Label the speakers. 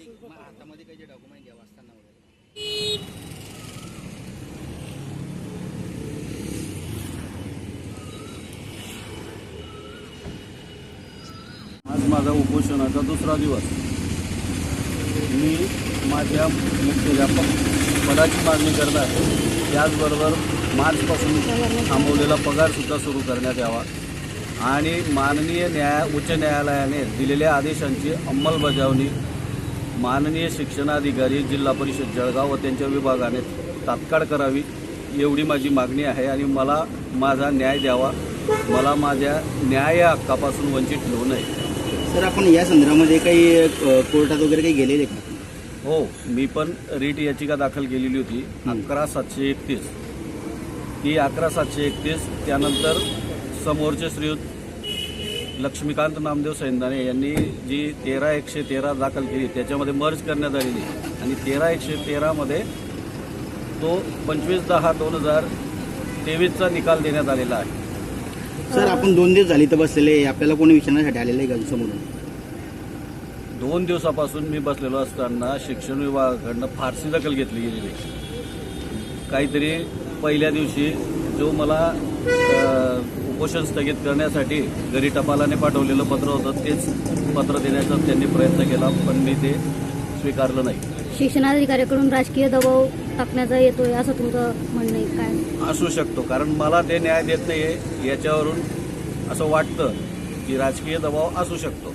Speaker 1: हातामध्ये काही डॉक्युमेंट वगैरे? आज माझा उपोषणाचा दुसरा दिवस. मी माझ्या मुख्याध्यापक पदाची मागणी करत आहे. त्याचबरोबर मार्चपासून थांबवलेला पगारसुद्धा सुरू करण्यात यावा. आणि माननीय न्याय उच्च न्यायालयाने दिलेल्या आदेशांची अंमलबजावणी माननीय शिक्षणाधिकारी जिल्हा परिषद जळगाव व त्यांच्या विभागाने तात्काळ करावी एवढी माझी मागणी आहे आणि मला माझा न्याय द्यावा. मला माझ्या न्याय हक्कापासून वंचित ठेवू नये.
Speaker 2: सर आपण या संदर्भामध्ये काही कोर्टात वगैरे काही गेलेले का?
Speaker 1: हो मी पण रीट याचिका दाखल केलेली होती. अकरा सातशे एकतीस. ती अकरा सातशे एकतीस त्यानंतर समोरचे श्रीयुत लक्ष्मीकांत नामदेव सैंदाने यांनी जी तेरा एकशे तेरा दाखल केली त्याच्यामध्ये मर्ज करण्यात आलेली. आणि तेरा एकशे तेरामध्ये तो पंचवीस दहा दोन हजार तेवीसचा निकाल देण्यात आलेला आहे.
Speaker 2: सर आपण दोन दिवस झाले तर बसलेले आपल्याला कोणी विचारण्यासाठी आलेलं आहे का समोरून
Speaker 1: दोन दिवसापासून मी बसलेलो असताना शिक्षण विभागाकडनं फारसी दखल घेतली गेलेली. आहे. काहीतरी पहिल्या दिवशी जो मला अ, उपोषण स्थगित करण्यासाठी घरी टपालाने पाठवलेलं पत्र होतं तेच पत्र देण्याचा त्यांनी प्रयत्न केला पण मी ते स्वीकारलं नाही.
Speaker 3: शिक्षणाधिकाऱ्याकडून राजकीय दबाव टाकण्याचा येतोय असं तुमचं म्हणणं आहे काय?
Speaker 1: असू शकतो कारण मला ते न्याय देत नाही याच्यावरून असं वाटतं की राजकीय दबाव असू शकतो.